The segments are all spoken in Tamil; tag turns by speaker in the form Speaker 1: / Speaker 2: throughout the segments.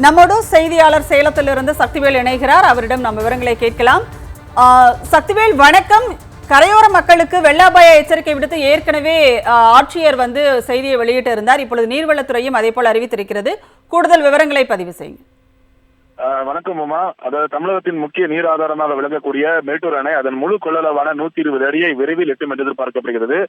Speaker 1: நம்மோடு செய்தியாளர் சேலத்திலிருந்து சக்திவேல் இணைகிறார். அவரிடம் நம்ம விவரங்களை கேட்கலாம். சக்திவேல் வணக்கம். கரையோர மக்களுக்கு வெள்ள அபாய எச்சரிக்கை விடுத்து ஏற்கனவே ஆட்சியர் வந்து செய்தியை வெளியிட்டு இருந்தார் இப்பொழுது நீர்வளத்துறையும் அதே போல் அறிவித்திருக்கிறது. கூடுதல் விவரங்களை பதிவு செய்யுங்க
Speaker 2: வணக்கம் உமா. அதாவது தமிழகத்தின் முக்கிய நீர் ஆதாரமாக விளங்கக்கூடிய மேட்டூர் அணை அதன் முழு கொள்ளளவான நூத்தி இருபது அடியை விரைவில் எட்டும் என்று எதிர்பார்க்கப்படுகிறது.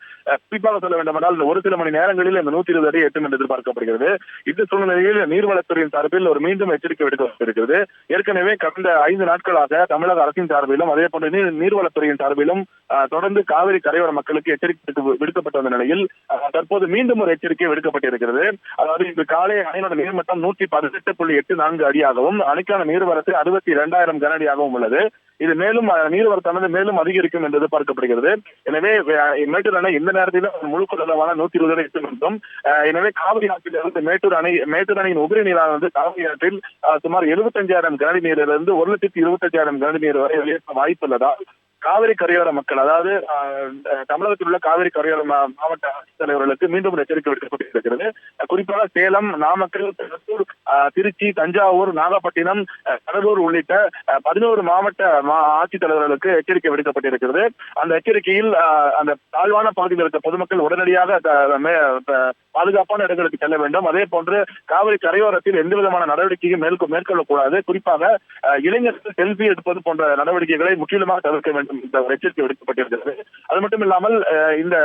Speaker 2: குறிப்பாக சொல்ல வேண்டுமென்றால் ஒரு சில மணி நேரங்களில் அந்த நூத்தி இருபது அடியை எட்டும் என்று எதிர்பார்க்கப்படுகிறது. இந்த சூழ்நிலையில் நீர்வளத்துறையின் சார்பில் ஒரு மீண்டும் எச்சரிக்கை விடுக்கப்பட்டிருக்கிறது. ஏற்கனவே கடந்த ஐந்து நாட்களாக தமிழக அரசின் சார்பிலும் அதே போன்று நீர் நீர்வளத்துறையின் சார்பிலும் தொடர்ந்து காவிரி கரையோர மக்களுக்கு எச்சரிக்கை விடுக்க- விடுக்கப்பட்ட வந்த நிலையில் தற்போது மீண்டும் ஒரு எச்சரிக்கை விடுக்கப்பட்டிருக்கிறது. அதாவது இன்று காலை அணையோட நீர்மட்டம் நூத்தி பதினெட்டு புள்ளி எட்டு நான்கு அடியாகவும் அணை அணைக்கான நீர்வரத்து அறுபத்தி இரண்டாயிரம் கனஅடியாகவும் உள்ளது. இது மேலும் நீர்வரத்தானது மேலும் அதிகரிக்கும் என்று எதிர்பார்க்கப்படுகிறது. எனவே மேட்டூர் அணை இந்த நேரத்தில் முழு கொள்ளளவான நூத்தி இருபது அடி எட்டும் என்றும் எனவே காவிரி ஆற்றிலிருந்து மேட்டூர் அணை மேட்டூர் அணையின் உபரி நீரானது காவிரி ஆற்றில் சுமார் எழுபத்தஞ்சாயிரம் கனடி நீரிலிருந்து ஒரு லட்சத்தி இருபத்தஞ்சாயிரம் கனடி நீர் வரை வெளியேற்ற வாய்ப்புள்ளதால் காவிரி கரையோர மக்கள் அதாவது தமிழகத்தில் உள்ள காவிரி கரையோர மாவட்ட ஆட்சித்தலைவர்களுக்கு மீண்டும் ஒரு எச்சரிக்கை விடுக்கப்பட்டிருக்கிறது குறிப்பாக சேலம் நாமக்கல் திருச்சி தஞ்சாவூர் நாகப்பட்டினம் கடலூர் உள்ளிட்ட பதினோரு மாவட்ட மா- ஆட்சித்தலைவர்களுக்கு எச்சரிக்கை விடுக்கப்பட்டிருக்கிறது. அந்த எச்சரிக்கையில் அந்த தாழ்வான பகுதியில் இருக்க பொதுமக்கள் உடனடியாக த- மே- பாதுகாப்பான இடங்களுக்கு செல்ல வேண்டும். அதே போன்று காவிரி கரையோரத்தில் எந்த விதமான நடவடிக்கையும் மேற்கொ மேற்கொள்ளக்கூடாது குறிப்பாக இளைஞர்கள் செல்ஃபி எடுப்பது போன்ற நடவடிக்கைகளை முற்றிலுமாக தவிர்க்க வேண்டும். இந்த ஒரு எச்சரிக்கை விடுக்கப்பட்டிருக்கிறது. அது மட்டும் இல்லாமல் இந்த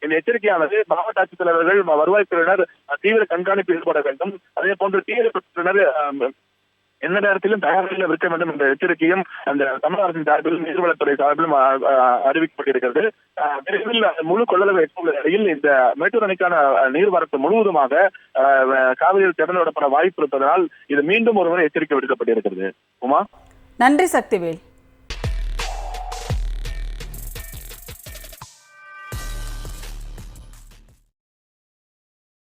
Speaker 2: இந்த எச்சரிக்கையானது மாவட்ட ஆட்சித்தலைவர்கள் ம- வருவாய்த்துறையினர் தீவிர கண்காணிப்பு ஈடுபட வேண்டும். அதே போன்று தீவிரத்துறையினர் எந்த நேரத்திலும் தயாரில் இருக்க வேண்டும் என்ற எச்சரிக்கையும் அந்த தமிழக அரசின் சார்பிலும் நீர்வளத்துறை சார்பிலும் அறிவிக்கப்பட்டிருக்கிறது. விரைவில் முழு கொள்ளளவு எட்டுள்ள நிலையில் இந்த மேட்டூர் அணைக்கான நீர்வரத்து முழுவதுமாக காவிரியில் திறந்து விடப்பட வாய்ப்பு இருப்பதனால் இது மீண்டும் ஒருமுறை எச்சரிக்கை விடுக்கப்பட்டிருக்கிறது. உமா?
Speaker 1: நன்றி சக்திவேல்.